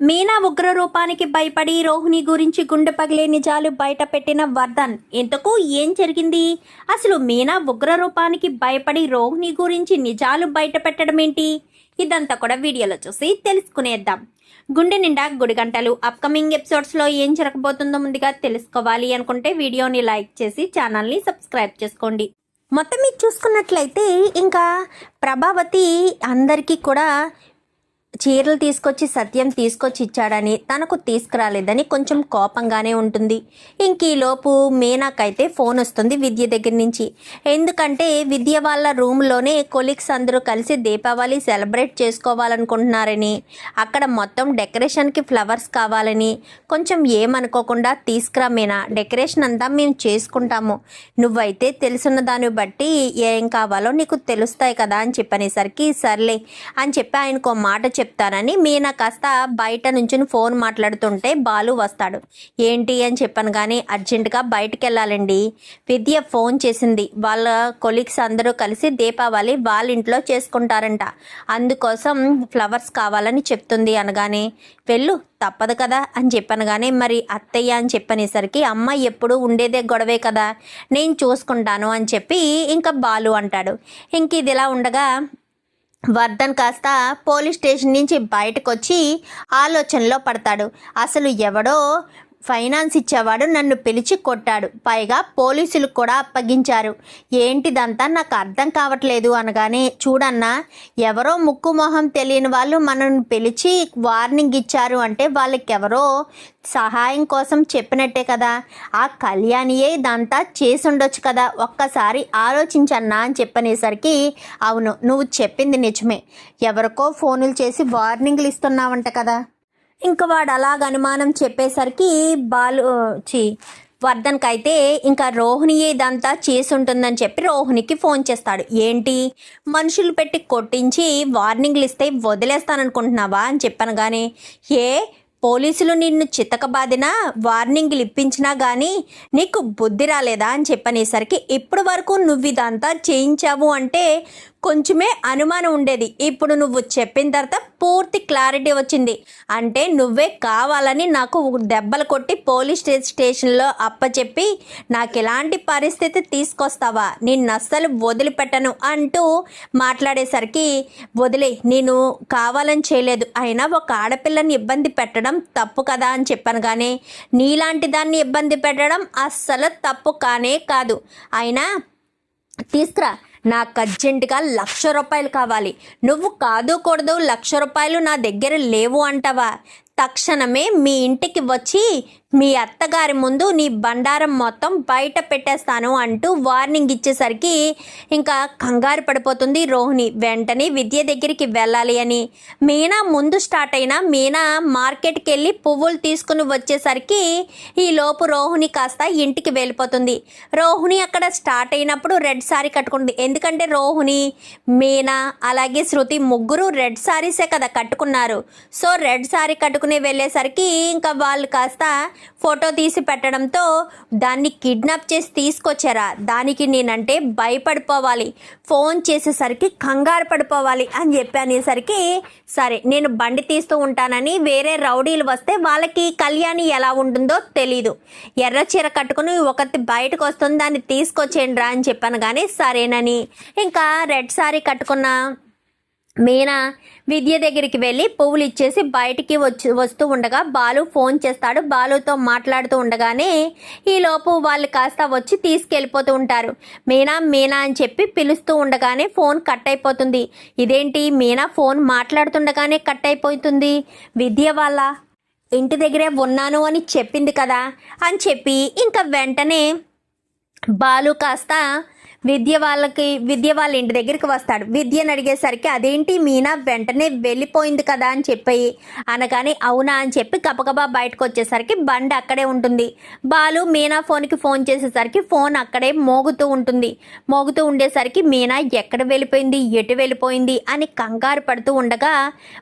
మీనా ఉగ్ర రూపానికి భయపడి రోహిణి గురించి గుండె పగిలే నిజాలు బయట పెట్టిన వర్ధన్ ఇంతకు ఏం జరిగింది? అసలు మీనా ఉగ్ర రూపానికి భయపడి రోహిణి గురించి నిజాలు బయట పెట్టడం ఏంటి ఇదంతా కూడా వీడియోలో చూసి తెలుసుకునేద్దాం. గుండె నిండా గుడి గంటలు అప్కమింగ్ ఎపిసోడ్స్లో ఏం జరగబోతుందో ముందుగా తెలుసుకోవాలి అనుకుంటే వీడియోని లైక్ చేసి ఛానల్ని సబ్స్క్రైబ్ చేసుకోండి. మొత్తం మీరు చూసుకున్నట్లయితే ఇంకా ప్రభావతి అందరికీ కూడా చీరలు తీసుకొచ్చి సత్యం తీసుకొచ్చి ఇచ్చాడని తనకు తీసుకురాలేదని కొంచెం కోపంగానే ఉంటుంది. ఇంక ఈలోపు మీనాకైతే ఫోన్ వస్తుంది విద్య దగ్గర నుంచి. ఎందుకంటే విద్య వాళ్ళ రూమ్లోనే కొలీగ్స్ అందరూ కలిసి దీపావళి సెలబ్రేట్ చేసుకోవాలనుకుంటున్నారని అక్కడ మొత్తం డెకరేషన్కి ఫ్లవర్స్ కావాలని కొంచెం ఏమనుకోకుండా తీసుకురా మీనా డెకరేషన్ అంతా మేము చేసుకుంటాము. నువ్వైతే తెలుసున్న దాన్ని బట్టి ఏం కావాలో నీకు తెలుస్తాయి కదా అని చెప్పనేసరికి సర్లే అని చెప్పి ఆయనకు మాట మాట చెప్తానని మీనా కాస్త బయట నుంచి ఫోన్ మాట్లాడుతుంటే బాలు వస్తాడు. ఏంటి అని చెప్పాను కానీ అర్జెంటుగా బయటకు వెళ్ళాలండి విద్య ఫోన్ చేసింది. వాళ్ళ కొలీగ్స్ అందరూ కలిసి దీపావళి వాళ్ళ ఇంట్లో చేసుకుంటారంట. అందుకోసం ఫ్లవర్స్ కావాలని చెప్తుంది అనగానే వెళ్ళు తప్పదు కదా అని చెప్పాను కానీ మరి అత్తయ్య అని చెప్పనేసరికి అమ్మ ఎప్పుడు ఉండేదే గొడవే కదా నేను చూసుకుంటాను అని చెప్పి ఇంకా బాలు అంటాడు. ఇంక ఇది ఇలా ఉండగా వర్ధన్ కాస్త పోలీస్ స్టేషన్ నుంచి బయటకు వచ్చి ఆలోచనలో పడతాడు. అసలు ఎవడో ఫైనాన్స్ ఇచ్చేవాడు నన్ను పిలిచి కొట్టాడు. పైగా పోలీసులు కూడా అప్పగించారు. ఏంటిదంతా నాకు అర్థం కావట్లేదు అనగానే చూడన్నా ఎవరో ముక్కు మొహం తెలియని వాళ్ళు మనల్ని పిలిచి వార్నింగ్ ఇచ్చారు అంటే వాళ్ళకెవరో సహాయం కోసం చెప్పినట్టే కదా. ఆ కళ్యాణియే ఇదంతా చేసి ఉండొచ్చు కదా. ఒక్కసారి ఆలోచించన్నా అని చెప్పనేసరికి అవును నువ్వు చెప్పింది నిజమే. ఎవరికో ఫోనులు చేసి వార్నింగ్లు ఇస్తున్నావంట కదా. ఇంకా వాడు అలాగ అనుమానం చెప్పేసరికి బాలు చి వర్ధన్కి అయితే ఇంకా రోహిణి ఇదంతా చేసి ఉంటుందని చెప్పి రోహిణికి ఫోన్ చేస్తాడు. ఏంటి? మనుషులు పెట్టి కొట్టించి వార్నింగ్లు ఇస్తే వదిలేస్తాననుకుంటున్నావా అని చెప్పాను కానీ ఏ? పోలీసులు నిన్ను చితకబాదినా వార్నింగ్లు ఇప్పించినా కానీ నీకు బుద్ధి రాలేదా అని చెప్పనేసరికి ఇప్పటి వరకు నువ్వు ఇదంతా చేయించావు అంటే కొంచెమే అనుమానం ఉండేది. ఇప్పుడు నువ్వు చెప్పిన తర్వాత పూర్తి క్లారిటీ వచ్చింది. అంటే నువ్వే కావాలని నాకు దెబ్బలు కొట్టి పోలీస్ స్టేషన్లో అప్పచెప్పి నాకు ఎలాంటి పరిస్థితి తీసుకొస్తావా? నిన్ను అస్సలు వదిలిపెట్టను అంటూ మాట్లాడేసరికి వదిలే నేను కావాలని చేయలేదు. అయినా ఒక ఆడపిల్లని ఇబ్బంది పెట్టడం తప్పు కదా అని చెప్పాను కానీ నీలాంటి దాన్ని ఇబ్బంది పెట్టడం అస్సలు తప్పు కానే కాదు. అయినా తీసుకురా. నాకు అర్జెంటుగా లక్ష రూపాయలు కావాలి. నువ్వు కాదు కూడదు లక్ష రూపాయలు నా దగ్గర లేవు అంటావా? తక్షణమే మీ ఇంటికి వచ్చి మీ అత్తగారి ముందు నీ బండారం మొత్తం బయట పెట్టేస్తాను అంటూ వార్నింగ్ ఇచ్చేసరికి ఇంకా కంగారు పడిపోతుంది రోహిణి. వెంటనే విద్య దగ్గరికి వెళ్ళాలి అని. మీనా ముందు స్టార్ట్ అయినా మీనా మార్కెట్కి వెళ్ళి పువ్వులు తీసుకుని వచ్చేసరికి ఈ లోపు రోహిణి కాస్త ఇంటికి వెళ్ళిపోతుంది. రోహిణి అక్కడ స్టార్ట్ అయినప్పుడు రెడ్ సారీ కట్టుకుంది ఎందుకంటే రోహిణి మీనా అలాగే శృతి ముగ్గురు రెడ్ సారీసే కదా కట్టుకున్నారు. సో రెడ్ సారీ కట్టుకుని వెళ్ళేసరికి ఇంకా వాళ్ళు కాస్త ఫోటో తీసి పెట్టడంతో దాన్ని కిడ్నాప్ చేసి తీసుకొచ్చారా? దానికి నేనంటే భయపడిపోవాలి. ఫోన్ చేసేసరికి కంగారు పడిపోవాలి అని చెప్పి అనేసరికి సరే నేను బండి తీస్తూ ఉంటానని వేరే రౌడీలు వస్తే వాళ్ళకి కళ్యాణి ఎలా ఉంటుందో తెలీదు. ఎర్ర చీర కట్టుకుని ఒకటి బయటకు వస్తుంది దాన్ని తీసుకొచ్చేయండి రా అని చెప్పాను కానీ సరేనని. ఇంకా రెడ్ సారీ కట్టుకున్న. మీనా విద్య దగ్గరికి వెళ్ళి పువ్వులు ఇచ్చేసి బయటికి వచ్చి వస్తూ ఉండగా బాలు ఫోన్ చేస్తాడు. బాలుతో మాట్లాడుతూ ఉండగానే ఈలోపు వాళ్ళు కాస్త వచ్చి తీసుకెళ్ళిపోతూ ఉంటారు. మీనా మీనా అని చెప్పి పిలుస్తూ ఉండగానే ఫోన్ కట్ అయిపోతుంది. ఇదేంటి? మీనా ఫోన్ మాట్లాడుతుండగానే కట్ అయిపోతుంది. విద్య వాళ్ళ ఇంటి దగ్గరే ఉన్నాను అని చెప్పింది కదా అని చెప్పి ఇంకా వెంటనే బాలు కాస్త విద్య వాళ్ళకి విద్య వాళ్ళ ఇంటి దగ్గరికి వస్తాడు. విద్యను అడిగేసరికి అదేంటి మీనా వెంటనే వెళ్ళిపోయింది కదా అని చెప్పి అనగానే అవునా అని చెప్పి గబగబా బయటకు వచ్చేసరికి బండి అక్కడే ఉంటుంది. బాలు మీనా ఫోన్కి ఫోన్ చేసేసరికి ఫోన్ అక్కడే మోగుతూ ఉంటుంది. మోగుతూ ఉండేసరికి మీనా ఎక్కడ వెళ్ళిపోయింది? ఎటు వెళ్ళిపోయింది? అని కంగారు పడుతూ ఉండగా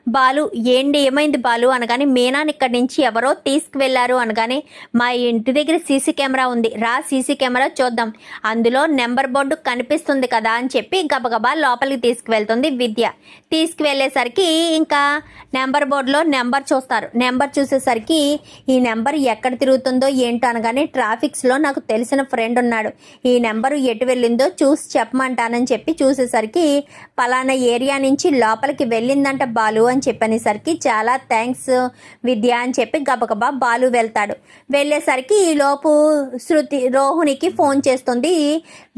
బాలు ఏంటి ఏమైంది బాలు? అనగానే మీనాని ఇక్కడి నుంచి ఎవరో తీసుకువెళ్ళారు. అనగానే మా ఇంటి దగ్గర సీసీ కెమెరా ఉంది. రా సీసీ కెమెరా చూద్దాం. అందులో నెంబర్ బోర్డు బోర్డు కనిపిస్తుంది కదా అని చెప్పి గబగబా లోపలికి తీసుకువెళ్తుంది విద్య. తీసుకువెళ్ళేసరికి ఇంకా నెంబర్ బోర్డులో నెంబర్ చూస్తారు. నెంబర్ చూసేసరికి ఈ నెంబర్ ఎక్కడ తిరుగుతుందో ఏంటో అనగానే ట్రాఫిక్స్లో నాకు తెలిసిన ఫ్రెండ్ ఉన్నాడు. ఈ నెంబరు ఎటు వెళ్ళిందో చూసి చెప్పమంటానని చెప్పి చూసేసరికి పలానా ఏరియా నుంచి లోపలికి వెళ్ళిందంట బాలు అని చెప్పనేసరికి చాలా థ్యాంక్స్ విద్య అని చెప్పి గబగబా బాలు వెళ్తాడు. వెళ్ళేసరికి ఈ లోపు శృతి రోహిణికి ఫోన్ చేస్తుంది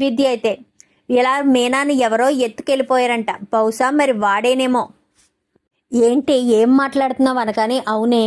విద్య అయితే. ఇలా మీనాని ఎవరో ఎత్తుకెళ్ళిపోయారంట. బహుశా మరి వాడేనేమో. ఏంటి ఏం మాట్లాడుతున్నావు అనగానే అవునే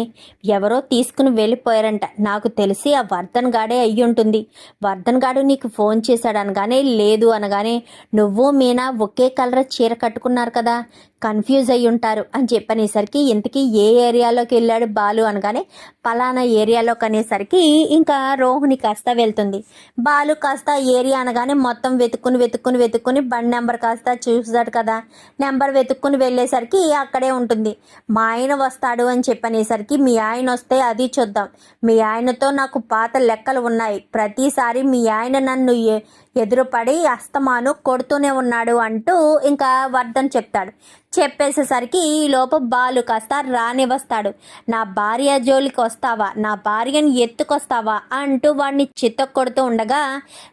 ఎవరో తీసుకుని వెళ్ళిపోయారంట. నాకు తెలిసి ఆ వర్ధన్ గాడే అయ్యి ఉంటుంది వర్ధన్ గాడు నీకు ఫోన్ చేశాడు అనగానే లేదు అనగానే నువ్వు మీనా ఒకే కలర్ చీర కట్టుకున్నారు కదా. కన్ఫ్యూజ్ అయ్యి ఉంటారు అని చెప్పనేసరికి ఇంతకీ ఏ ఏరియాలోకి వెళ్ళాడు బాలు అనగానే పలానా ఏరియాలోకి అనేసరికి ఇంకా రోహిణి కాస్త వెళ్తుంది. బాలు కాస్త ఏరియా అనగానే మొత్తం వెతుక్కుని వెతుక్కుని వెతుక్కుని బండి నెంబర్ కాస్త చూసాడు కదా. నెంబర్ వెతుక్కుని వెళ్ళేసరికి అక్కడే ఉంటుంది. మా ఆయన వస్తాడు అని చెప్పనేసరికి మీ ఆయన వస్తే అది చూద్దాం. మీ ఆయనతో నాకు పాత లెక్కలు ఉన్నాయి. ప్రతిసారి మీ ఆయన నన్ను ఎ- ఎదురుపడి అస్తమాను కొడుతూనే ఉన్నాడు అంటూ ఇంకా వర్ధన్ చెప్తాడు. చెప్పేసేసరికి ఈ లోపు బాలు కాస్త రానివ్వస్తాడు. నా భార్య జోలికి వస్తావా నా భార్యను ఎత్తుకొస్తావా? అంటూ వాడిని చిత్త కొడుతూ ఉండగా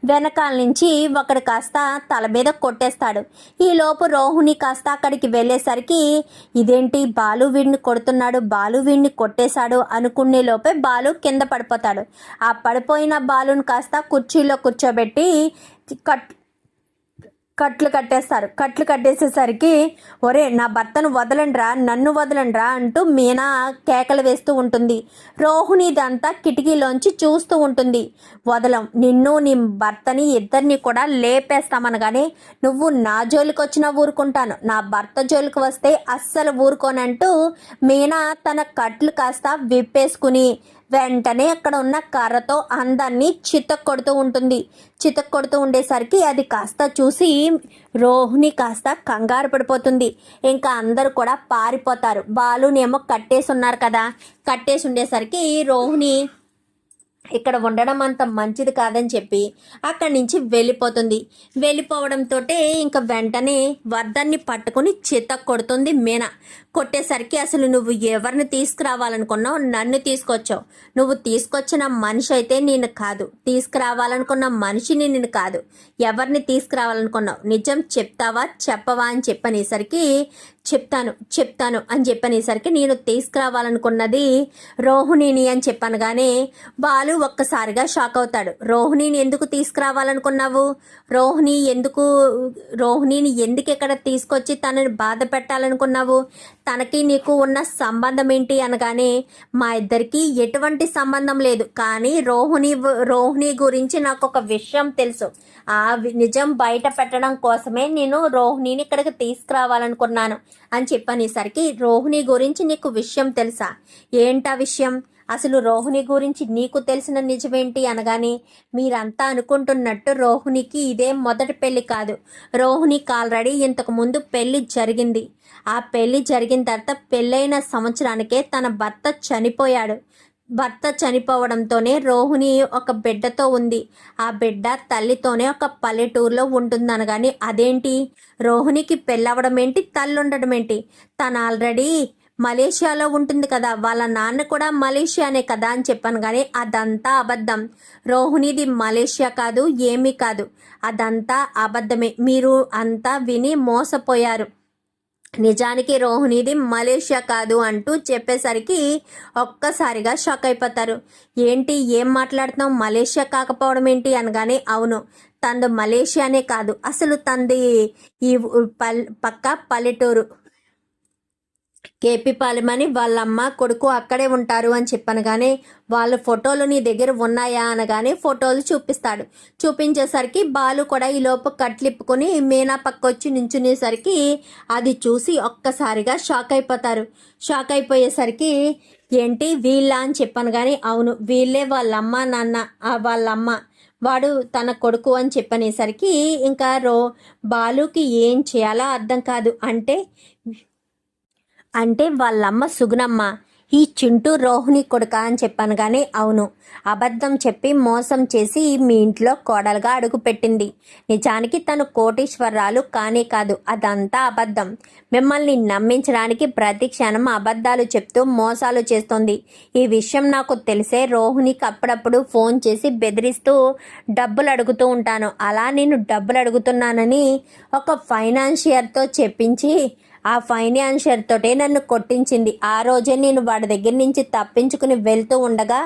వెనకాల నుంచి ఒకడు కాస్త తల మీద కొట్టేస్తాడు. ఈ లోపు రోహుని కాస్త అక్కడికి వెళ్ళేసరికి ఇదేంటి బాలు వీడిని కొడుతున్నాడు బాలు వీడిని కొట్టేశాడు అనుకునే లోపే బాలు కింద పడిపోతాడు. ఆ పడిపోయిన బాలుని కాస్త కుర్చీలో కూర్చోబెట్టి కట్ కట్లు కట్టేస్తారు. కట్లు కట్టేసేసరికి ఒరే నా భర్తను వదలండ్రా నన్ను వదలండ్రా అంటూ మీనా కేకలు వేస్తూ ఉంటుంది. రోహిణి ఇదంతా కిటికీలోంచి చూస్తూ ఉంటుంది. వదలం నిన్ను నీ భర్తని ఇద్దరిని కూడా లేపేస్తామనగానే నువ్వు నా జోలికి వచ్చినా ఊరుకుంటాను. నా భర్త జోలికి వస్తే అస్సలు ఊరుకోనంటూ మీనా తన కట్లు కాస్త విప్పేసుకుని వెంటనే అక్కడ ఉన్న కర్రతో అందరినీ చితక్కొడుతూ ఉంటుంది. చితక్కొడుతూ ఉండేసరికి అది కాస్త చూసి రోహిణి కాస్త కంగారు పడిపోతుంది. ఇంకా అందరూ కూడా పారిపోతారు. బాలునేమో కట్టేసి ఉన్నారు కదా. కట్టేసి ఉండేసరికి రోహిణి ఇక్కడ ఉండడం అంత మంచిది కాదని చెప్పి అక్కడి నుంచి వెళ్ళిపోతుంది. వెళ్ళిపోవడంతో ఇంకా వెంటనే వర్ధన్ని పట్టుకుని చిత్త కొడుతుంది మీనా. కొట్టేసరికి అసలు నువ్వు ఎవరిని తీసుకురావాలనుకున్నావు? నన్ను తీసుకొచ్చావు. నువ్వు తీసుకొచ్చిన మనిషి అయితే నేను కాదు. తీసుకురావాలనుకున్న మనిషిని నేను కాదు. ఎవరిని తీసుకురావాలనుకున్నావు? నిజం చెప్తావా? చెప్పవా అని చెప్పనేసరికి చెప్తాను చెప్తాను అని చెప్పనేసరికి నేను తీసుకురావాలనుకున్నది రోహిణిని అని చెప్పాను కానీ బాలు ఒక్కసారిగా షాక్ అవుతాడు. రోహిణిని ఎందుకు తీసుకురావాలనుకున్నావు? రోహిణి ఎందుకు రోహిణిని ఎందుకు ఇక్కడ తీసుకొచ్చి తనని బాధ పెట్టాలనుకున్నావు? తనకి నీకు ఉన్న సంబంధం ఏంటి అనగానే మా ఇద్దరికి ఎటువంటి సంబంధం లేదు. కానీ రోహిణి రోహిణి గురించి నాకు ఒక విషయం తెలుసు. ఆ నిజం బయట పెట్టడం కోసమే నేను రోహిణిని ఇక్కడికి తీసుకురావాలనుకున్నాను. అని చెప్పనేసరికి రోహిణి గురించి నీకు విషయం తెలుసా? ఏంటా విషయం? అసలు రోహిణి గురించి నీకు తెలిసిన నిజమేంటి అనగానే మీరంతా అనుకుంటున్నట్టు రోహిణికి ఇదే మొదటి పెళ్ళి కాదు. రోహిణికి ఆల్రెడీ ఇంతకు ముందు పెళ్ళి జరిగింది. ఆ పెళ్ళి జరిగిన తర్వాత పెళ్ళైన సంవత్సరానికే తన భర్త చనిపోయాడు. భర్త చనిపోవడంతోనే రోహిణి ఒక బిడ్డతో ఉంది. ఆ బిడ్డ తల్లితోనే ఒక పల్లెటూరులో ఉంటుందనగాని అదేంటి? రోహిణికి పెళ్ళవడం ఏంటి తల్లి ఉండడం ఏంటి తను ఆల్రెడీ మలేషియాలో ఉంటుంది కదా వాళ్ళ నాన్న కూడా మలేషియానే కదా అని చెప్పాను కానీ అదంతా అబద్ధం. రోహిణిది మలేషియా కాదు ఏమీ కాదు. అదంతా అబద్ధమే. మీరు అంతా విని మోసపోయారు. నిజానికి రోహిణిది మలేషియా కాదు అంటూ చెప్పేసరికి ఒక్కసారిగా షాక్ అయిపోతారు. ఏంటి ఏం మాట్లాడుతున్నావు? మలేషియా కాకపోవడం ఏంటి అనగానే అవును తనది మలేషియానే కాదు. అసలు తంది ఈ పల్ పక్క పల్లెటూరు. కేపీ పాలెమని వాళ్ళ అమ్మ కొడుకు అక్కడే ఉంటారు అని చెప్పనగానే వాళ్ళ ఫోటోలు నీ దగ్గర ఉన్నాయా అనగానే ఫోటోలు చూపిస్తాడు. చూపించేసరికి బాలు కూడా ఈ లోపు కట్లిప్పుకొని మీనా పక్క వచ్చి నించునేసరికి అది చూసి ఒక్కసారిగా షాక్ అయిపోతారు. షాక్ అయిపోయేసరికి ఏంటి వీళ్ళ అని చెప్పాను కానీ అవును వీళ్ళే వాళ్ళ అమ్మ నాన్న వాళ్ళమ్మ. వాళ్ళ అమ్మ వాడు తన కొడుకు అని చెప్పనేసరికి ఇంకా రో బాలుకి ఏం చేయాలో అర్థం కాదు. అంటే అంటే వాళ్ళమ్మ సుగుణమ్మ ఈ చింటూ రోహిణి కొడుక అని చెప్పాను కానీ అవును. అబద్ధం చెప్పి మోసం చేసి మీ ఇంట్లో కోడలుగా అడుగుపెట్టింది నిజానికి తను కోటీశ్వరరాలు కానే కాదు అదంతా అబద్ధం. మిమ్మల్ని నమ్మించడానికి ప్రతి క్షణం అబద్ధాలు చెప్తూ మోసాలు చేస్తోంది. ఈ విషయం నాకు తెలిసే రోహిణికి అప్పుడప్పుడు ఫోన్ చేసి బెదిరిస్తూ డబ్బులు అడుగుతూ ఉంటాను. అలా నేను డబ్బులు అడుగుతున్నానని ఒక ఫైనాన్షియర్తో చెప్పించి ఆ ఫైనాన్షియర్ తోటే నన్ను కొట్టించింది. ఆ రోజే నేను వాడి దగ్గర నుంచి తప్పించుకుని వెళ్తూ ఉండగా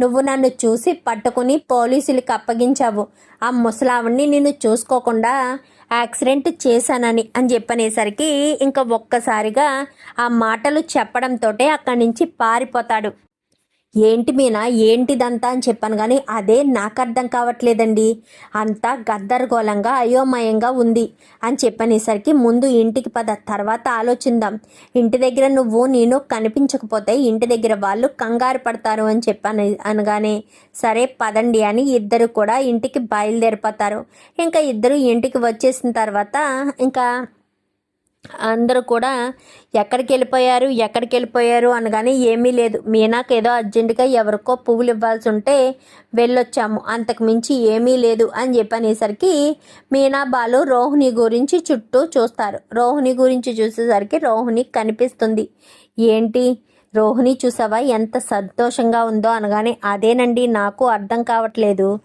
నువ్వు నన్ను చూసి పట్టుకుని పోలీసులకు అప్పగించావు. ఆ ముసలావిడ్ని నేను చూసుకోకుండా యాక్సిడెంట్ చేశానని అని చెప్పనేసరికి ఇంకా ఒక్కసారిగా ఆ మాటలు చెప్పడంతో అక్కడి నుంచి పారిపోతాడు. ఏంటి మీనా? ఏంటిదంతా అని చెప్పాను కానీ అదే నాకు అర్థం కావట్లేదండి. అంతా గద్దరగోళంగా అయోమయంగా ఉంది అని చెప్పనేసరికి ముందు ఇంటికి పద తర్వాత ఆలోచిందాం ఇంటి దగ్గర నువ్వు నేను కనిపించకపోతే ఇంటి దగ్గర వాళ్ళు కంగారు పడతారు అని చెప్పాను అనగానే సరే పదండి అని ఇద్దరు కూడా ఇంటికి బయలుదేరిపోతారు. ఇంకా ఇద్దరు ఇంటికి వచ్చేసిన తర్వాత ఇంకా అందరూ కూడా ఎక్కడికి వెళ్ళిపోయారు ఎక్కడికి వెళ్ళిపోయారు అనగానే ఏమీ లేదు. మీనాకు ఏదో అర్జెంటుగా ఎవరికో పువ్వులు ఇవ్వాల్సి ఉంటే వెళ్ళొచ్చాము. అంతకు మించి ఏమీ లేదు అని చెప్పనేసరికి మీనా బాలు రోహిణి గురించి చుట్టూ చూస్తారు. రోహిణి గురించి చూసేసరికి రోహిణి కనిపిస్తుంది. ఏంటి? రోహిణి చూసావా ఎంత సంతోషంగా ఉందో అనగానే అదేనండి నాకు అర్థం కావట్లేదు.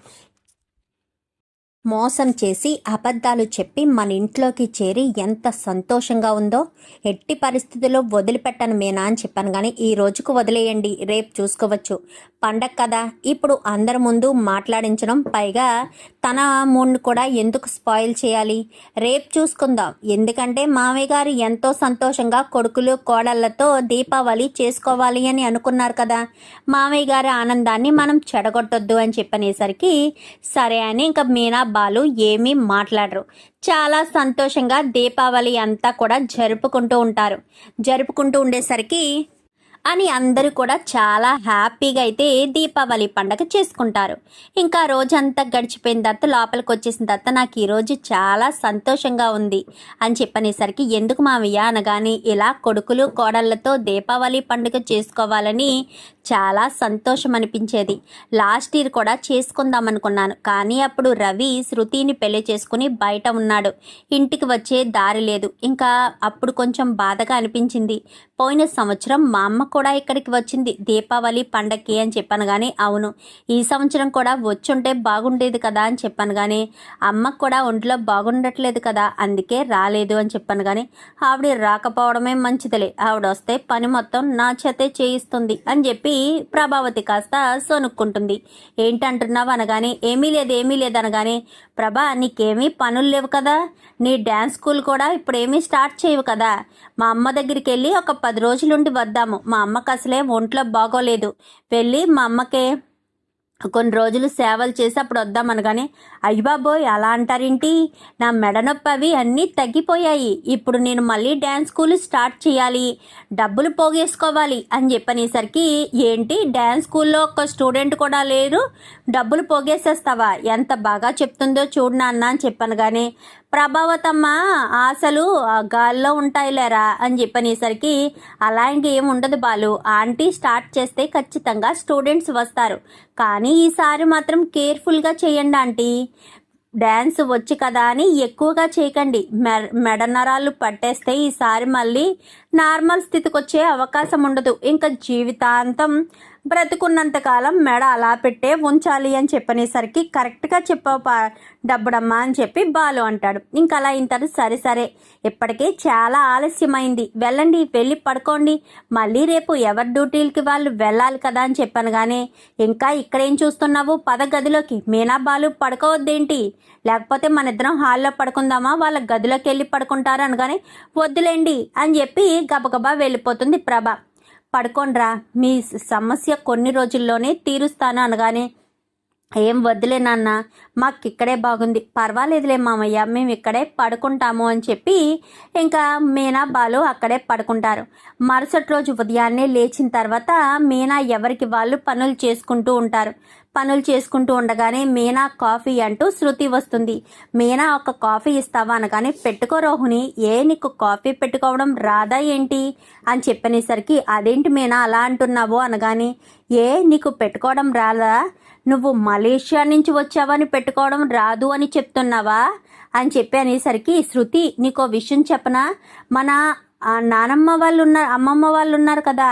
మోసం చేసి అబద్ధాలు చెప్పి మన ఇంట్లోకి చేరి ఎంత సంతోషంగా ఉందో ఎట్టి పరిస్థితుల్లో వదిలిపెట్టను మేనా అని చెప్పాను. కానీ ఈ రోజుకు వదిలేయండి రేపు చూసుకోవచ్చు. పండగ కదా ఇప్పుడు అందరి ముందు మాట్లాడించడం. పైగా తన మూడ్ని కూడా ఎందుకు స్పాయిల్ చేయాలి? రేపు చూసుకుందాం. ఎందుకంటే మామయ్య గారు ఎంతో సంతోషంగా కొడుకులు కోడళ్ళతో దీపావళి చేసుకోవాలి అని అనుకున్నారు కదా. మామయ్య గారి ఆనందాన్ని మనం చెడగొట్టొద్దు అని చెప్పనేసరికి సరే అని ఇంకా మీనా బాలు ఏమీ మాట్లాడరు. చాలా సంతోషంగా దీపావళి అంతా కూడా జరుపుకుంటూ ఉంటారు. జరుపుకుంటూ ఉండేసరికి అని అందరూ కూడా చాలా హ్యాపీగా అయితే దీపావళి పండగ చేసుకుంటారు. ఇంకా రోజంతా గడిచిపోయిన తర్వాత లోపలికి వచ్చేసిన తర్వాత నాకు ఈరోజు చాలా సంతోషంగా ఉంది అని చెప్పనేసరికి ఎందుకు మావయ్య? అనగానే ఇలా కొడుకులు కోడళ్ళతో దీపావళి పండుగ చేసుకోవాలని చాలా సంతోషం అనిపించేది లాస్ట్ ఇయర్ కూడా చేసుకుందాం అనుకున్నాను కానీ అప్పుడు రవి శృతిని పెళ్ళి చేసుకుని బయట ఉన్నాడు. ఇంటికి వచ్చే దారి లేదు. ఇంకా అప్పుడు కొంచెం బాధగా అనిపించింది. పోయిన సంవత్సరం మా అమ్మ కూడా ఇక్కడికి వచ్చింది. దీపావళి పండక్కి అని చెప్పాను కానీ అవును. ఈ సంవత్సరం కూడా వచ్చుంటే బాగుండేది కదా అని చెప్పాను కానీ అమ్మకు కూడా ఒంట్లో బాగుండట్లేదు కదా అందుకే రాలేదు అని చెప్పాను కానీ ఆవిడ రాకపోవడమే మంచిదిలే. ఆవిడ వస్తే పని మొత్తం నా చేతే చేయిస్తుంది అని చెప్పి ప్రభావతి కాస్త సొనుక్కుంటుంది. ఏంటంటున్నావు అనగానే ఏమీ లేదు ఏమీ లేదు అనగానే ప్రభా నీకేమీ పనులు లేవు కదా. నీ డ్యాన్స్ స్కూల్ కూడా ఇప్పుడు ఏమీ స్టార్ట్ చేయవు కదా. మా అమ్మ దగ్గరికి వెళ్ళి ఒక పది రోజులుండి వద్దాము. మా అమ్మకి అసలే ఒంట్లో బాగోలేదు. వెళ్ళి మా అమ్మకే కొన్ని రోజులు సేవలు చేసి అప్పుడు వద్దాం అనగానే అయ్యబాబోయ్ అలా అంటారేంటి? నా మెడనొప్పి అవి అన్నీ తగ్గిపోయాయి. ఇప్పుడు నేను మళ్ళీ డ్యాన్స్ స్కూల్ స్టార్ట్ చేయాలి. డబ్బులు పోగేసుకోవాలి. అని చెప్పనేసరికి ఏంటి? డ్యాన్స్ స్కూల్లో ఒక స్టూడెంట్ కూడా లేరు? డబ్బులు పోగేసేస్తావా? ఎంత బాగా చెప్తుందో చూడు నాన్న అని చెప్పాను కానీ ప్రభావతమ్మ ఆశలు ఆ గాల్లో ఉంటాయిలేరా? అని చెప్పనేసరికి అలా ఇంకేం ఉండదు బాలు. ఆంటీ స్టార్ట్ చేస్తే ఖచ్చితంగా స్టూడెంట్స్ వస్తారు. కానీ ఈసారి మాత్రం కేర్ఫుల్గా చేయండి ఆంటీ. డ్యాన్స్ వచ్చి కదా అని ఎక్కువగా చేయకండి. మెడ నరాలు పట్టేస్తే ఈసారి మళ్ళీ నార్మల్ స్థితికి వచ్చే అవకాశం ఉండదు. ఇంకా జీవితాంతం బ్రతుకున్నంతకాలం మెడ అలా పెట్టే ఉంచాలి అని చెప్పనేసరికి కరెక్ట్గా చెప్పావు పా డబ్బుడమ్మా అని చెప్పి బాలు అంటాడు. ఇంకా అలా ఇంటారు సరే సరే. ఇప్పటికే చాలా ఆలస్యమైంది. వెళ్ళండి వెళ్ళి పడుకోండి. మళ్ళీ రేపు ఎవరి డ్యూటీలకి వాళ్ళు వెళ్ళాలి కదా అని చెప్పాను కానీ ఇంకా ఇక్కడేం చూస్తున్నావు? పద గదిలోకి. మీనా బాలు పడుకోవద్దేంటి? లేకపోతే మన ఇద్దరం హాల్లో పడుకుందామా? వాళ్ళ గదిలోకి వెళ్ళి పడుకుంటారు అనగానే వద్దులేండి అని చెప్పి గబగబా వెళ్ళిపోతుంది ప్రభ. పడుకోండ్రా. మీ సమస్య కొన్ని రోజుల్లోనే తీరుస్తాను అనగానే ఏం వద్దులే నాన్న మాకు ఇక్కడే బాగుంది. పర్వాలేదులే మామయ్య మేము ఇక్కడే పడుకుంటాము అని చెప్పి ఇంకా మీనా బాలు అక్కడే పడుకుంటారు. మరుసటి రోజు ఉదయాన్నే లేచిన తర్వాత మీనా ఎవరికి వాళ్ళు పనులు చేసుకుంటూ ఉంటారు. పనులు చేసుకుంటూ ఉండగానే మీనా కాఫీ అంటూ శృతి వస్తుంది. మీనా ఒక కాఫీ ఇస్తావా అనగానే పెట్టుకో రోహుని ఏ నీకు కాఫీ పెట్టుకోవడం రాదా ఏంటి? అని చెప్పనేసరికి అదేంటి మీనా అలా అంటున్నావు? అనగానే ఏ నీకు పెట్టుకోవడం రాదా? నువ్వు మలేషియా నుంచి వచ్చావని పెట్టుకోవడం రాదు అని చెప్తున్నావా? అని చెప్పి అనేసరికి శృతి నీకో విషయం చెప్పనా? మన నానమ్మ వాళ్ళు ఉన్నారు అమ్మమ్మ వాళ్ళు ఉన్నారు కదా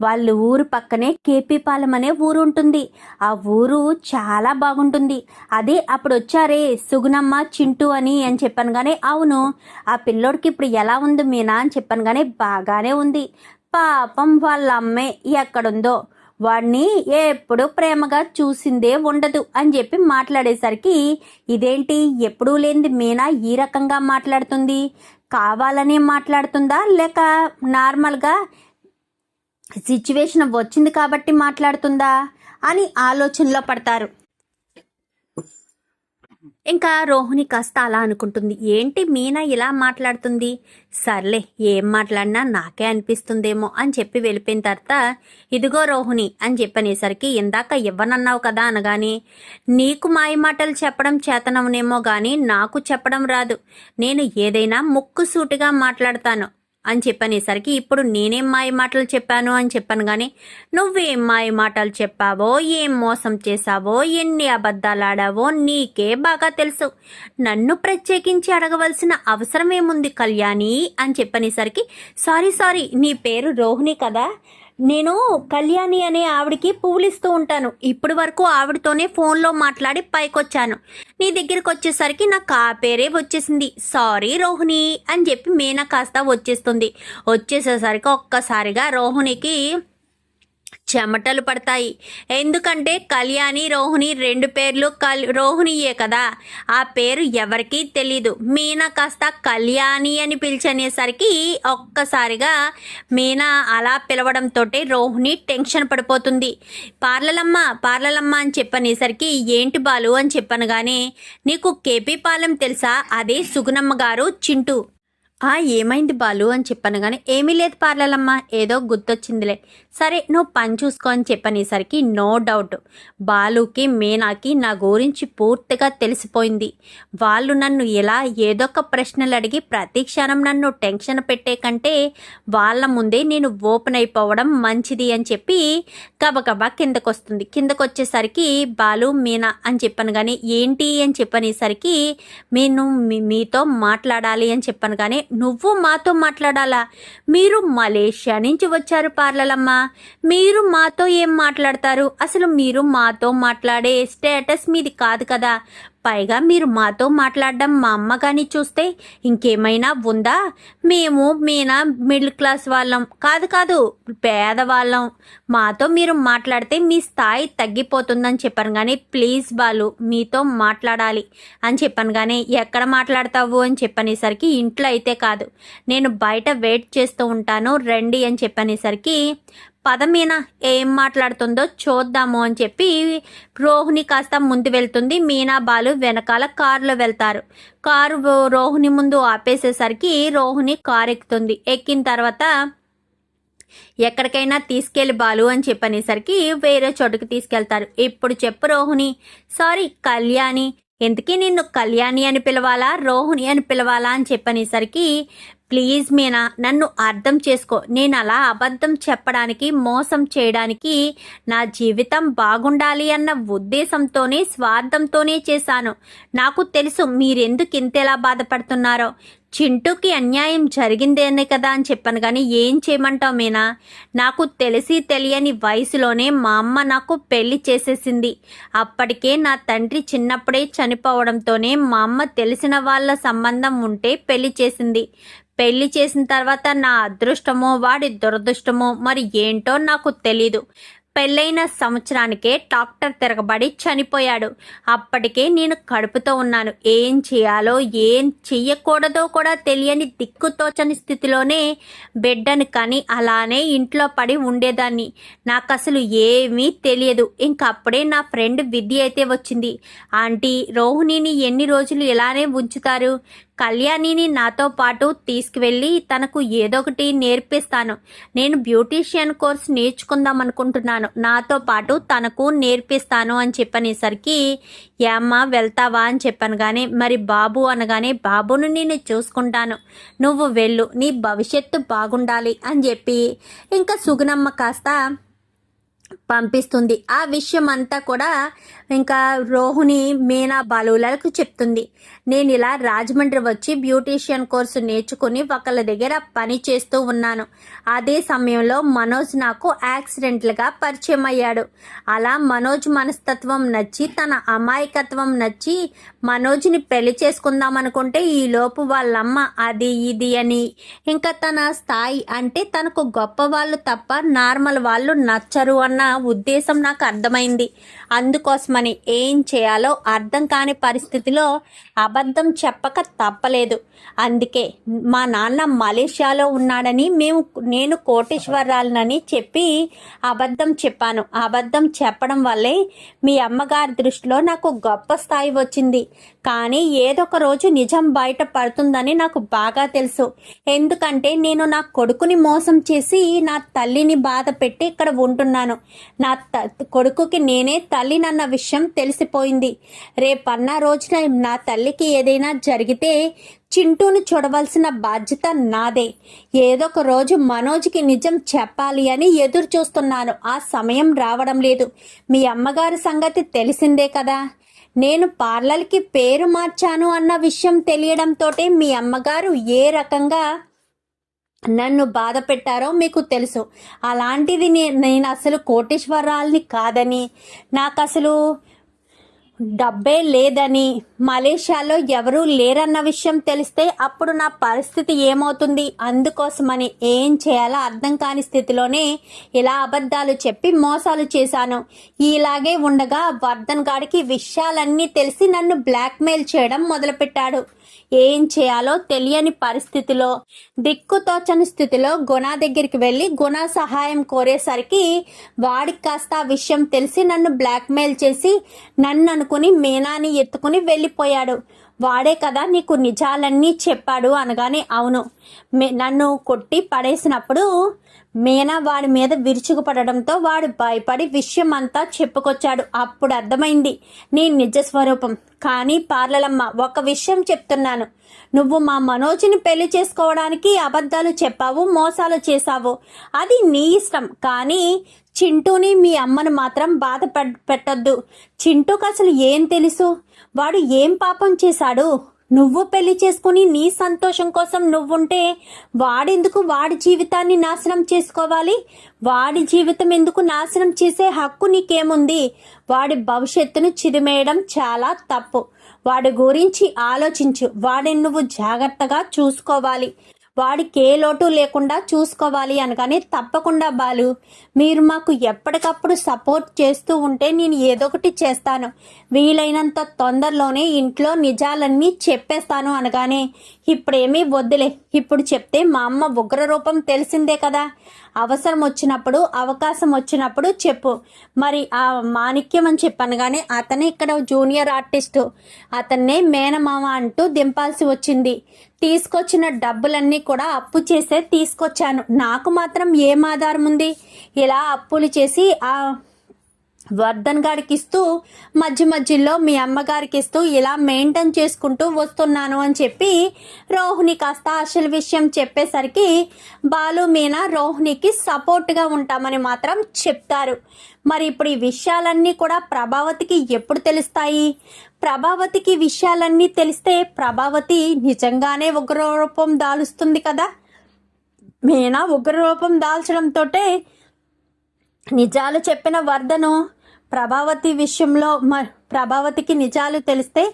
వాళ్ళ ఊరు పక్కనే కేపీపాలెం అనే ఊరు ఉంటుంది. ఆ ఊరు చాలా బాగుంటుంది. అదే అప్పుడు వచ్చారే సుగునమ్మ చింటూ అని అని చెప్పాను కానీ అవును ఆ పిల్లోడికి ఇప్పుడు ఎలా ఉంది మీనా? అని చెప్పాను కానీ బాగానే ఉంది. పాపం వాళ్ళ అమ్మే ఎక్కడుందో వాడిని ఎప్పుడు ప్రేమగా చూసిందే ఉండదు అని చెప్పి మాట్లాడేసరికి ఇదేంటి? ఎప్పుడూ లేనిది మీనా ఈ రకంగా మాట్లాడుతుంది? కావాలనే మాట్లాడుతుందా? లేక నార్మల్గా సిచ్యువేషన్ వచ్చింది కాబట్టి మాట్లాడుతుందా? అని ఆలోచనలో పడతారు. ఇంకా రోహిణి కాస్త అలా అనుకుంటుంది. ఏంటి మీనా ఇలా మాట్లాడుతుంది? సర్లే ఏం మాట్లాడినా నాకే అనిపిస్తుందేమో అని చెప్పి వెళ్ళిపోయిన తర్వాత ఇదిగో రోహిణి అని చెప్పనేసరికి ఇందాక ఇవ్వనన్నావు కదా అనగాని నీకు మాయ మాటలు చెప్పడం చేతనవునేమో గాని నాకు చెప్పడం రాదు. నేను ఏదైనా ముక్కు సూటిగా మాట్లాడతాను. అని చెప్పనేసరికి ఇప్పుడు నేనేం మాయ మాటలు చెప్పాను? అని చెప్పాను కానీ నువ్వేం మాయ మాటలు చెప్పావో ఏం మోసం చేశావో ఎన్ని అబద్ధాలు ఆడావో నీకే బాగా తెలుసు. నన్ను ప్రత్యేకించి అడగవలసిన అవసరం ఏముంది కళ్యాణి? అని చెప్పనేసరికి సారీ సారీ నీ పేరు రోహిణి కదా. నేను కళ్యాణి అనే ఆవిడకి పువ్వులు ఇస్తూ ఉంటాను. ఇప్పటి వరకు ఆవిడతోనే ఫోన్లో మాట్లాడి పైకొచ్చాను. నీ దగ్గరికి వచ్చేసరికి నాకు ఆ పేరే వచ్చేసింది. సారీ రోహిణి అని చెప్పి మీనా కాస్త వచ్చేస్తుంది. వచ్చేసేసరికి ఒక్కసారిగా రోహిణికి చెమటలు పడతాయి. ఎందుకంటే కళ్యాణి రోహిణి రెండు పేర్లు కల్ రోహిణియే కదా. ఆ పేరు ఎవరికీ తెలీదు. మీనా కాస్త కళ్యాణి అని పిలిచనేసరికి ఒక్కసారిగా మీనా అలా పిలవడంతో రోహిణి టెన్షన్ పడిపోతుంది. పార్లలమ్మ పార్లలమ్మ అని చెప్పనేసరికి ఏంటి బాలు అని చెప్పాను కానీ నీకు కేపీ పాలెం తెలుసా? అదే సుగుణమ్మ గారు చింటూ. ఆ ఏమైంది బాలు అని చెప్పాను కానీ ఏమీ లేదు పార్లలమ్మ ఏదో గుర్తొచ్చిందిలే. సరే నువ్వు పని చూసుకో అని చెప్పనేసరికి నో డౌట్. బాలుకి మీనాకి నా గురించి పూర్తిగా తెలిసిపోయింది. వాళ్ళు నన్ను ఎలా ఏదో ఒక ప్రశ్నలు అడిగి ప్రతి క్షణం నన్ను టెన్షన్ పెట్టే కంటే వాళ్ళ ముందే నేను ఓపెన్ అయిపోవడం మంచిది అని చెప్పి గబగబా కిందకు వస్తుంది కిందకు వచ్చేసరికి బాలు మీనా అని చెప్పాను కానీ ఏంటి? అని చెప్పనేసరికి నేను మీ- మీతో మాట్లాడాలి అని చెప్పాను కానీ నువ్వు మాతో మాట్లాడాలా? మీరు మలేషియా నుంచి వచ్చారు పార్లలమ్మ. మీరు మాతో ఏం మాట్లాడతారు? అసలు మీరు మాతో మాట్లాడే స్టేటస్ మీది కాదు కదా. పైగా మీరు మాతో మాట్లాడడం మా అమ్మ కానీ చూస్తే ఇంకేమైనా ఉందా? మేము మీనా మిడిల్ క్లాస్ వాళ్ళం. కాదు కాదు పేదవాళ్ళం. మాతో మీరు మాట్లాడితే మీ స్థాయి తగ్గిపోతుందని చెప్పాను కానీ ప్లీజ్ బాలు మీతో మాట్లాడాలి అని చెప్పాను కానీ ఎక్కడ మాట్లాడతావు అని చెప్పనేసరికి ఇంట్లో అయితే కాదు. నేను బయట వెయిట్ చేస్తూ ఉంటాను రండి అని చెప్పనేసరికి పదమీన ఏం మాట్లాడుతుందో చూద్దాము అని చెప్పి రోహిణి కాస్త ముందు వెళ్తుంది. మీనా బాలు వెనకాల కారులో వెళ్తారు. కారు రోహిణి ముందు ఆపేసేసరికి రోహిణి కారు ఎక్కుతుంది ఎక్కిన తర్వాత ఎక్కడికైనా తీసుకెళ్ళి బాలు అని చెప్పనేసరికి వేరే చోటుకి తీసుకెళ్తారు. ఇప్పుడు చెప్పు రోహిణి. సారీ కళ్యాణి. ఎందుకీ నిన్ను కళ్యాణి అని పిలవాలా రోహిణి అని పిలవాలా అని చెప్పనేసరికి ప్లీజ్ మీనా నన్ను అర్థం చేసుకో. నేను అలా అబద్ధం చెప్పడానికి మోసం చేయడానికి నా జీవితం బాగుండాలి అన్న ఉద్దేశంతోనే స్వార్థంతోనే చేశాను. నాకు తెలుసు మీరెందుకు ఇంతేలా బాధపడుతున్నారో. చింటూకి అన్యాయం జరిగిందేనే కదా అని చెప్పాను కానీ ఏం చేయమంటావు మీనా? నాకు తెలిసి తెలియని వయసులోనే మా అమ్మ నాకు పెళ్ళి చేసేసింది. అప్పటికే నా తండ్రి చిన్నప్పుడే చనిపోవడంతోనే మా అమ్మ తెలిసిన వాళ్ళ సంబంధం ఉంటే పెళ్ళి చేసింది. పెళ్ళి చేసిన తర్వాత నా అదృష్టమో వాడి దురదృష్టమో మరి ఏంటో నాకు తెలీదు. పెళ్ళైన సంవత్సరానికే డాక్టర్ తిరగబడి చనిపోయాడు. అప్పటికే నేను కడుపుతో ఉన్నాను. ఏం చేయాలో ఏం చెయ్యకూడదో కూడా తెలియని దిక్కుతోచని స్థితిలోనే బిడ్డను కానీ అలానే ఇంట్లో పడి ఉండేదాన్ని. నాకు అసలు ఏమీ తెలియదు. ఇంకప్పుడే నా ఫ్రెండ్ విద్య అయితే వచ్చింది. ఆంటీ రోహిణిని ఎన్ని రోజులు ఇలానే ఉంచుతారు? కళ్యాణిని నాతో పాటు తీసుకువెళ్ళి తనకు ఏదో ఒకటి నేర్పిస్తాను. నేను బ్యూటీషియన్ కోర్స్ నేర్చుకుందాం అనుకుంటున్నాను. నాతో పాటు తనకు నేర్పిస్తాను అని చెప్పనేసరికి ఏమ్మా వెళ్తావా? అని చెప్పాను. కానీ మరి బాబు అనగానే బాబును నేను చూసుకుంటాను. నువ్వు వెళ్ళు. నీ భవిష్యత్తు బాగుండాలి అని చెప్పి ఇంకా సుగుణమ్మ కాస్త పంపిస్తుంది. ఆ విషయం అంతా కూడా ఇంకా రోహిణి మీనా బాలులకు చెప్తుంది. నేను ఇలా రాజమండ్రి వచ్చి బ్యూటీషియన్ కోర్సు నేర్చుకుని ఒకళ్ళ దగ్గర పని చేస్తూ ఉన్నాను. అదే సమయంలో మనోజ్ నాకు యాక్సిడెంట్లుగా పరిచయం అయ్యాడు. అలా మనోజ్ మనస్తత్వం నచ్చి తన అమాయకత్వం నచ్చి మనోజ్ని పెళ్ళి చేసుకుందాం అనుకుంటే ఈలోపు వాళ్ళమ్మ అది ఇది అని ఇంకా తన స్థాయి అంటే తనకు గొప్ప వాళ్ళు తప్ప నార్మల్ వాళ్ళు నచ్చరు అన్న ఉద్దేశం నాకు అర్థమైంది. అందుకోసమని ఏం చేయాలో అర్థం కాని పరిస్థితిలో అబద్ధం చెప్పక తప్పలేదు. అందుకే మా నాన్న మలేషియాలో ఉన్నాడని మేము నేను కోటేశ్వరాలనని చెప్పి అబద్ధం చెప్పాను. అబద్ధం చెప్పడం వల్లే మీ అమ్మగారి దృష్టిలో నాకు గొప్ప స్థాయి వచ్చింది. కానీ ఏదొక రోజు నిజం బయట పడుతుందని నాకు బాగా తెలుసు. ఎందుకంటే నేను నా కొడుకుని మోసం చేసి నా తల్లిని బాధ పెట్టి ఇక్కడ ఉంటున్నాను. నా త- కొడుకుకి నేనే తల్లినన్న విషయం తెలిసిపోయింది. రేపన్న రోజున నా తల్లికి ఏదైనా జరిగితే చింటూను చూడవలసిన బాధ్యత నాదే. ఏదో ఒక రోజు మనోజ్కి నిజం చెప్పాలి అని ఎదురు చూస్తున్నాను. ఆ సమయం రావడం లేదు. మీ అమ్మగారి సంగతి తెలిసిందే కదా. నేను పార్లర్కి పేరు మార్చాను అన్న విషయం తెలియడంతో మీ అమ్మగారు ఏ రకంగా నన్ను బాధ పెట్టారో మీకు తెలుసు. అలాంటిది నేను అసలు కోటేశ్వరాల్ని కాదని నాకు అసలు డబ్బే లేదని మలేషియాలో ఎవరూ లేరన్న విషయం తెలిస్తే అప్పుడు నా పరిస్థితి ఏమవుతుంది? అందుకోసమని ఏం చేయాలో అర్థం కాని స్థితిలోనే ఇలా అబద్ధాలు చెప్పి మోసాలు చేశాను. ఇలాగే ఉండగా వర్ధన్ గాడికి విషయాలన్నీ తెలిసి నన్ను బ్లాక్మెయిల్ చేయడం మొదలుపెట్టాడు. ఏం చేయాలో తెలియని పరిస్థితిలో దిక్కుతోచని స్థితిలో గుణ దగ్గరికి వెళ్ళి గుణ సహాయం కోరేసరికి వాడికి కాస్త ఆ విషయం తెలిసి నన్ను బ్లాక్మెయిల్ చేసి నన్ను అనుకుని మీనాని ఎత్తుకుని వెళ్ళిపోయాడు. వాడే కదా నీకు నిజాలన్నీ చెప్పాడు అనగానే అవును. నన్ను కొట్టి పడేసినప్పుడు మీనా వాడి మీద విరుచుకుపడడంతో వాడు భయపడి విషయం అంతా చెప్పుకొచ్చాడు. అప్పుడు అర్థమైంది. నీ నిజ స్వరూపం. కానీ పార్లలమ్మ ఒక విషయం చెప్తున్నాను. నువ్వు మా మనోజ్ని పెళ్ళి చేసుకోవడానికి అబద్ధాలు చెప్పావు మోసాలు చేశావు. అది నీ ఇష్టం. కానీ చింటూని మీ అమ్మను మాత్రం బాధ పెట్టద్దు పెట్టొద్దు. చింటూకి అసలు ఏం తెలుసు? వాడు ఏం పాపం చేశాడు? నువ్వు పెళ్ళి చేసుకుని నీ సంతోషం కోసం నువ్వుంటే వాడెందుకు వాడి జీవితాన్ని నాశనం చేసుకోవాలి? వాడి జీవితం ఎందుకు నాశనం చేసే హక్కు నీకేముంది? వాడి భవిష్యత్తును చిదిమేయడం చాలా తప్పు. వాడి గురించి ఆలోచించు. వాడిని నువ్వు జాగ్రత్తగా చూసుకోవాలి. వాడికి ఏ లోటు లేకుండా చూసుకోవాలి అనగానే తప్పకుండా బాలు మీరు మాకు ఎప్పటికప్పుడు సపోర్ట్ చేస్తూ ఉంటే నేను ఏదో ఒకటి చేస్తాను. వీలైనంత తొందరలోనే ఇంట్లో నిజాలన్నీ చెప్పేస్తాను అనగానే ఇప్పుడేమీ వద్దులే. ఇప్పుడు చెప్తే మా అమ్మ ఉగ్ర రూపం తెలిసిందే కదా. అవసరం వచ్చినప్పుడు అవకాశం వచ్చినప్పుడు చెప్పు. మరి ఆ మాణిక్యం అని చెప్పాను కానీ అతనే ఇక్కడ జూనియర్ ఆర్టిస్టు. అతన్నే మేనమామ అంటూ దింపాల్సి వచ్చింది. తీసుకొచ్చిన డబ్బులన్నీ కూడా అప్పు చేసే తీసుకొచ్చాను. నాకు మాత్రం ఏం ఆధారం ఉంది? ఇలా అప్పులు చేసి ఆ వర్ధన్ గారికి ఇస్తూ మధ్య మధ్యలో మీ అమ్మగారికి ఇస్తూ ఇలా మెయింటైన్ చేసుకుంటూ వస్తున్నాను అని చెప్పి రోహిణి కాస్త అసలు విషయం చెప్పేసరికి బాలు మీనా రోహిణికి సపోర్ట్గా ఉంటామని మాత్రం చెప్తారు. మరి ఇప్పుడు ఈ విషయాలన్నీ కూడా ప్రభావతికి ఎప్పుడు తెలుస్తాయి? ప్రభావతికి విషయాలన్నీ తెలిస్తే ప్రభావతి నిజంగానే ఉగ్రరూపం దాలుస్తుంది కదా? మీనా ఉగ్రరూపం దాల్చడంతోటే నిజాలు చెప్పిన వర్ధను ప్రభావతి విషయంలో మ ప్రభావతికి నిజాలు తెలిస్తే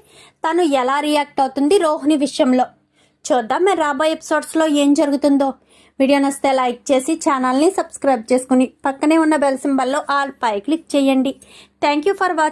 తను ఎలా రియాక్ట్ అవుతుంది రోహిణి విషయంలో. చూద్దాం మరి రాబోయే ఎపిసోడ్స్లో ఏం జరుగుతుందో. వీడియో నచ్చితే లైక్ చేసి ఛానల్ని సబ్స్క్రైబ్ చేసుకుని పక్కనే ఉన్న బెల్ సింబల్లో ఆల్ పై క్లిక్ చేయండి. Thank you for watching